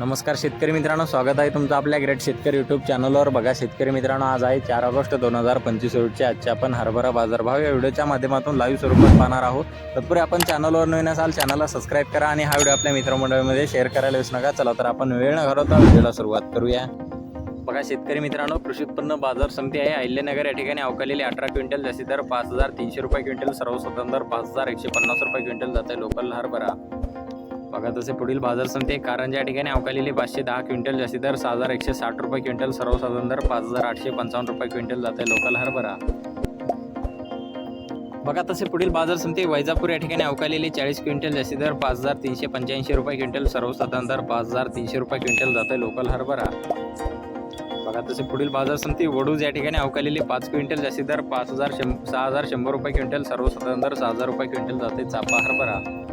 नमस्कार शेतकरी मित्रांनो स्वागत आहे तुमचं आपल्या ग्रेट शेतकरी यूट्यूब चॅनलवर बघा शेतकरी मित्रांनो आज आहे चार ऑगस्ट दोन हजार पंचवीस रोजचे आजचे आपण हरभरा बाजारभाव या व्हिडिओच्या माध्यमातून लाईव्ह स्वरूपात पाहणार आहोत. तत्पूर्वी आपण चॅनलवर नवीन असाल चॅनलला सबस्क्राईब करा आणि हा व्हिडिओ आपल्या मित्रमंडळीमध्ये शेअर करायला विसरू नका. चला तर आपण वेळ न घालवता व्हिडिओला सुरुवात करूया. बघा शेतकरी मित्रांनो कृषी उत्पन्न बाजार समिती आहे. अहिल्यानगर या ठिकाणी अवकालेली अठरा क्विंटल जास्ती दर पाच हजार तीनशे रुपये क्विंटल सर्वसाधारण दर पाच हजार एकशे पन्नास रुपये क्विंटल जाते. लोकल हरभरा बघा तसे पुढील बाजार समिती कारण कारंजा या ठिकाणी अवकालेली पाचशे दहा क्विंटल जास्ती दर सहा हजार एकशे साठ रुपये क्विंटल सर्वसाधारण दर पाच हजार आठशे पंचावन्न रुपये क्विंटल जाते लोकल हरभरा. बघा तसे पुढील बाजार समिती वैजापूर या ठिकाणी अवकालेली चाळीस क्विंटल जास्ती दर पाच हजार तीनशे पंच्याऐंशी रुपये क्विंटल सर्वसाधारण दर पाच हजार तीनशे रुपये क्विंटल जाते लोकल हरभरा. बघा तसे पुढील बाजार समिती वडूज या ठिकाणी अवकालेली पाच क्विंटल जास्ती दर पाच हजार शं सहा हजार शंभर रुपये क्विंटल सर्वसाधारण दर सहा हजार रुपये क्विंटल जाते चापा हरभरा.